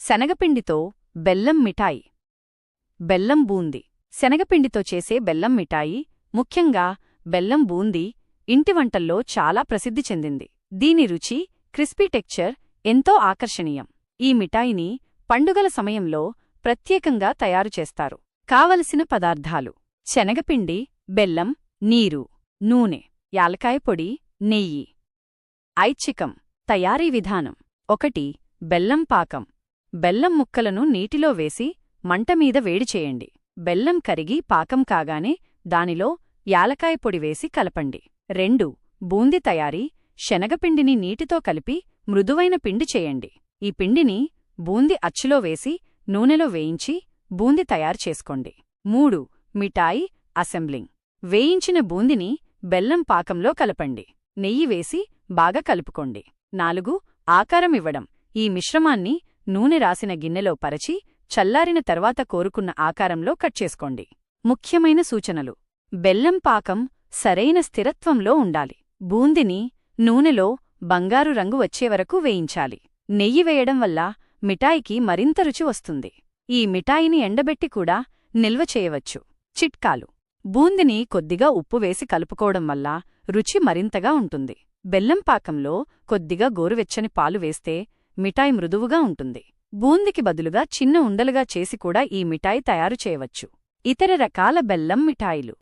శనగపిండితో బెల్లం మిఠాయి. బెల్లం బూంది. శనగపిండితో చేసే బెల్లం మిఠాయి ముఖ్యంగా బెల్లం బూందీ ఇంటి వంటల్లో చాలా ప్రసిద్ధి చెందింది. దీని రుచి క్రిస్పీ టెక్చర్ ఎంతో ఆకర్షణీయం. ఈ మిఠాయిని పండుగల సమయంలో ప్రత్యేకంగా తయారుచేస్తారు కావలసిన పదార్థాలు. శనగపిండి బెల్లం నీరు నూనె యాలకాయ పొడి నెయ్యి. ఐచ్ఛికం. తయారీ విధానం. ఒకటి బెల్లం పాకం. బెల్లం ముక్కలను నీటిలో వేసి మంటమీద వేడి చేయండి. బెల్లం కరిగి పాకం కాగానే దానిలో యాలకాయ పొడి వేసి కలపండి. రెండు. బూంది తయారీ. శనగపిండిని నీటితో కలిపి మృదువైన పిండి చేయండి. ఈ పిండిని బూంది అచ్చులో వేసి నూనెలో వేయించి బూంది తయారు చేసుకోండి. మూడు. మిఠాయి అసెంబ్లింగ్. వేయించిన బూందిని బెల్లం పాకంలో కలపండి. నెయ్యి వేసి బాగా కలుపుకోండి. నాలుగు. ఆకారం ఇవ్వడం. ఈ మిశ్రమాన్ని నూనె రాసిన గిన్నెలో పరచి చల్లారిన తర్వాత కోరుకున్న ఆకారంలో కట్ చేసుకోండి. ముఖ్యమైన సూచనలు. బెల్లం పాకం సరైన స్థిరత్వంలో ఉండాలి. బూందిని నూనెలో బంగారు రంగు వచ్చేవరకు వేయించాలి. నెయ్యి వేయడం వల్ల మిఠాయికి మరింత రుచి వస్తుంది. ఈ మిఠాయిని ఎండబెట్టి కూడా నిల్వ చేయవచ్చు. చిట్కాలు. బూందిని కొద్దిగా ఉప్పు వేసి కలుపుకోవడం వల్ల రుచి మరింతగా ఉంటుంది. బెల్లం పాకంలో కొద్దిగా గోరువెచ్చని పాలు వేస్తే మిఠాయి మృదువుగా ఉంటుంది. బూందికి బదులుగా చిన్న ఉండలుగా చేసి కూడా ఈ మిఠాయి తయారు చేయవచ్చు. ఇతర రకాల బెల్లం మిఠాయిలు.